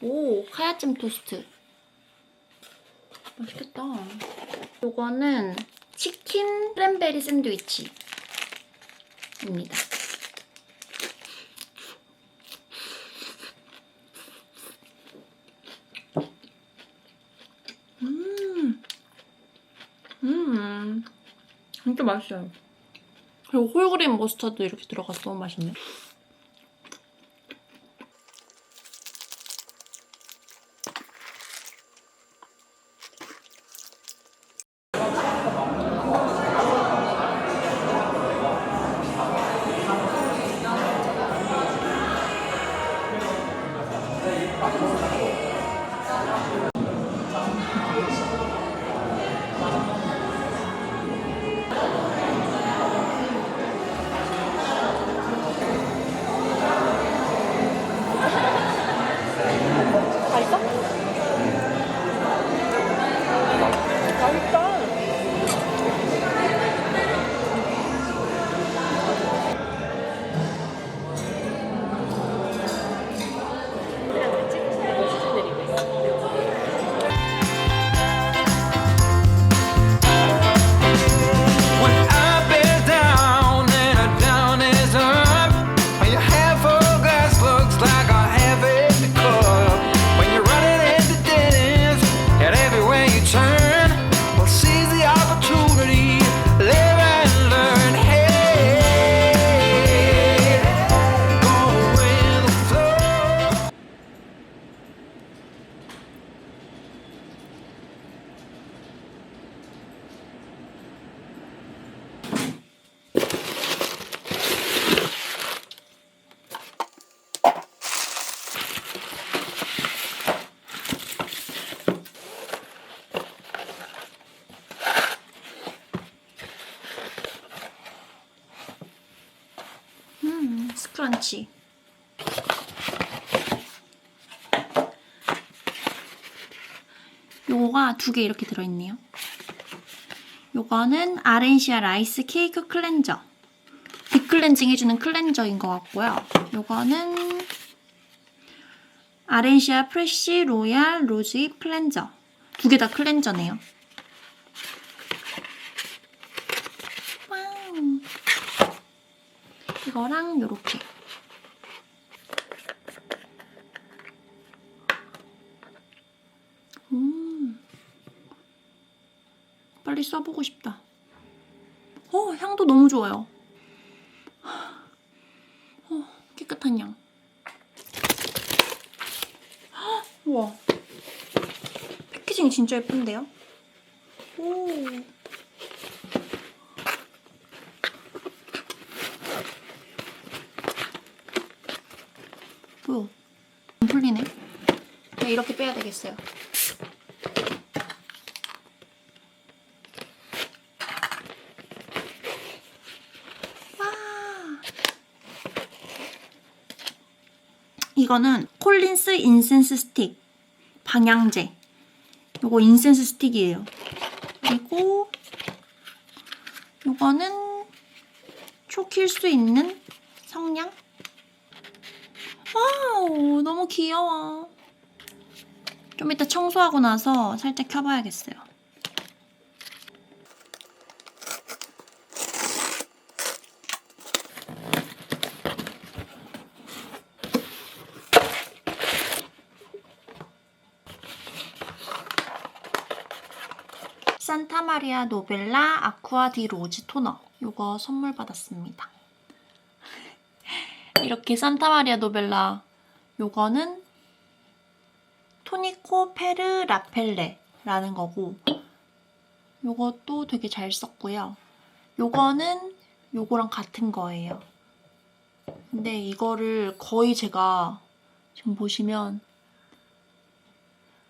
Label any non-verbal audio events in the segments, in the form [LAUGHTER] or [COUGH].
오, 카야찜 토스트. 맛있겠다. 요거는 치킨 크랜베리 샌드위치입니다. 음, 음, 진짜 맛있어요. 그리고 홀그레인 머스타드 이렇게 들어가서 너무 맛있네. 스크런치. 요거가 두 개 이렇게 들어있네요. 요거는 아렌시아 라이스 케이크 클렌저. 딥클렌징 해주는 클렌저인 것 같고요. 요거는 아렌시아 프레쉬 로얄 로즈 클렌저. 두 개 다 클렌저네요. 이거랑 요렇게. 음. 빨리 써보고 싶다. 어, 향도 너무 좋아요. 어, 깨끗한 향. 헉, 우와. 패키징이 진짜 예쁜데요? 오. 뭐야? 안 풀리네. 네, 이렇게 빼야 되겠어요. 이거는 콜린스 인센스 스틱 방향제. 요거 인센스 스틱이에요. 그리고 요거는 초킬 수 있는 성냥. 와우, 너무 귀여워. 좀 이따 청소하고 나서 살짝 켜봐야겠어요. 산타마리아 노벨라 아쿠아 디 로즈 토너. 이거 선물 받았습니다. [LAUGHS] 이렇게 산타마리아 노벨라 요거는 토니코 페르 라펠레라는 거고 요것도 되게 잘 썼고요. 요거는 요거랑 같은 거예요. 근데 이거를 거의 제가 지금 보시면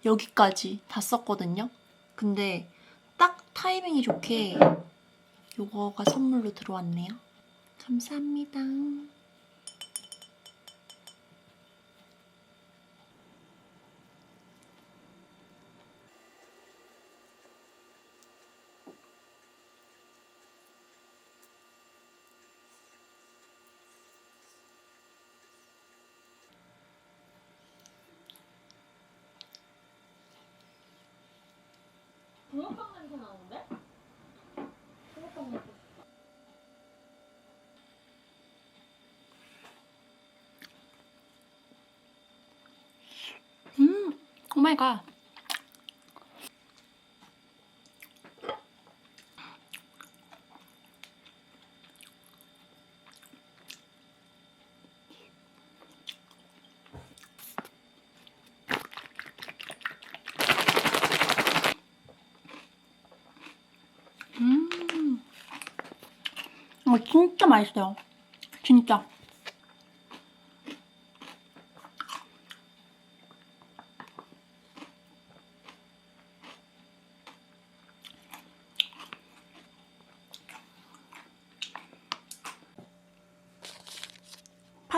여기까지 다 썼거든요. 근데 딱 타이밍이 좋게 요거가 선물로 들어왔네요. 감사합니다. 마이 갓. 음. 이거 진짜 맛있어요. 진짜.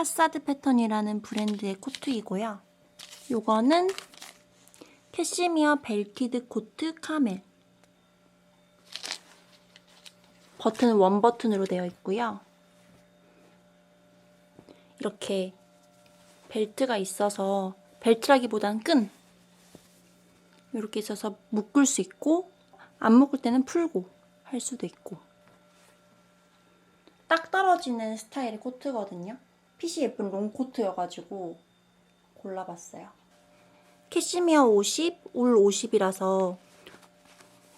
파사드 패턴이라는 브랜드의 코트이고요. 요거는 캐시미어 벨티드 코트 카멜. 버튼은 원 버튼으로 되어 있고요. 이렇게 벨트가 있어서 벨트라기보단 끈 이렇게 있어서 묶을 수 있고 안 묶을 때는 풀고 할 수도 있고 딱 떨어지는 스타일의 코트거든요. 핏이 예쁜 롱 코트여가지고 골라봤어요. 캐시미어 50, 울 50이라서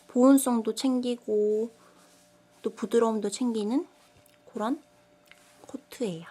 보온성도 챙기고 또 부드러움도 챙기는 그런 코트예요.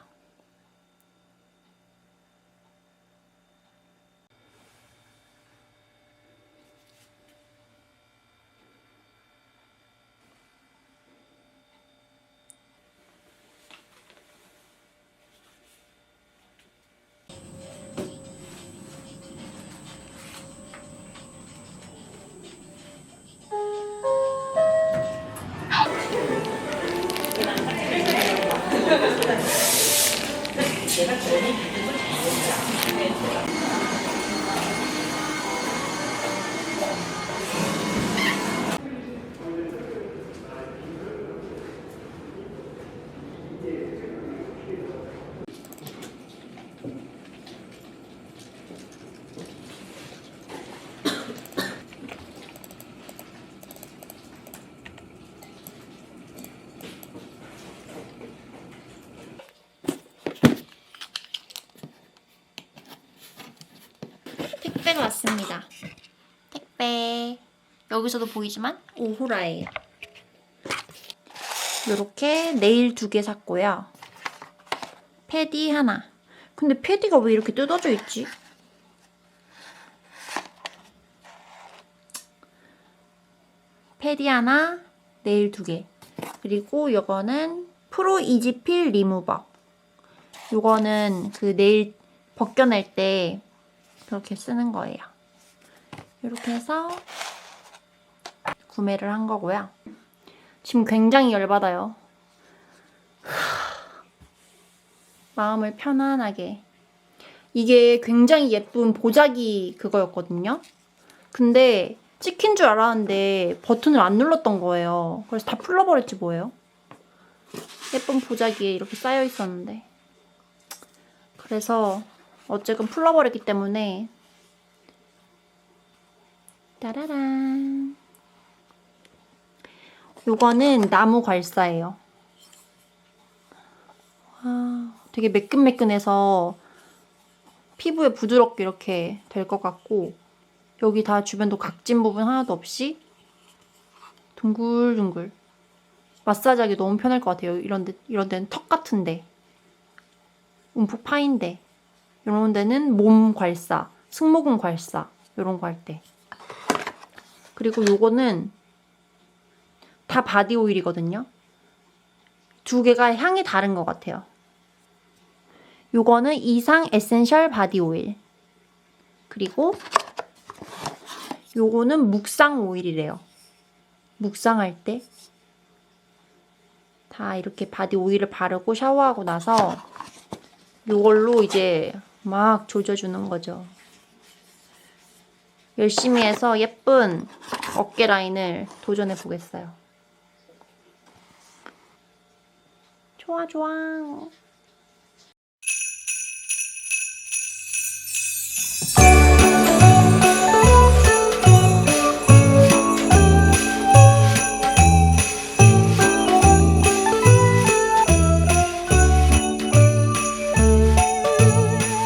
택배가 왔습니다. 택배. 여기서도 보이지만 오후라예요. 이렇게 네일 두 개 샀고요. 패디 하나. 근데 패디가 왜 이렇게 뜯어져 있지? 패디 하나, 네일 두 개. 그리고 이거는 프로 이지필 리무버. 이거는 그 네일 벗겨낼 때 그렇게 쓰는 거예요. 이렇게 해서 구매를 한 거고요. 지금 굉장히 열받아요. [SIGHS] 마음을 편안하게. 이게 굉장히 예쁜 보자기 그거였거든요. 근데 찍힌 줄 알았는데 버튼을 안 눌렀던 거예요. 그래서 다 풀러버렸지 뭐예요. 예쁜 보자기에 이렇게 쌓여 있었는데. 그래서 어쨌든 풀러버렸기 때문에. 따라란. 요거는 나무 괄사예요. 와, 되게 매끈매끈해서 피부에 부드럽게 이렇게 될 것 같고 여기 다 주변도 각진 부분 하나도 없이 둥글둥글. 마사지하기 너무 편할 것 같아요. 이런 데 이런 데는 턱 같은데. 움푹 파인데 이런 데는 몸 괄사, 승모근 괄사 이런 거 할 때. 그리고 요거는 다 바디 오일이거든요. 두 개가 향이 다른 것 같아요. 요거는 이상 에센셜 바디 오일. 그리고 요거는 묵상 오일이래요. 묵상할 때. 다 이렇게 바디 오일을 바르고 샤워하고 나서 요걸로 이제 막 조져주는 거죠. 열심히 해서 예쁜 어깨 라인을 도전해 보겠어요. 좋아, 좋아.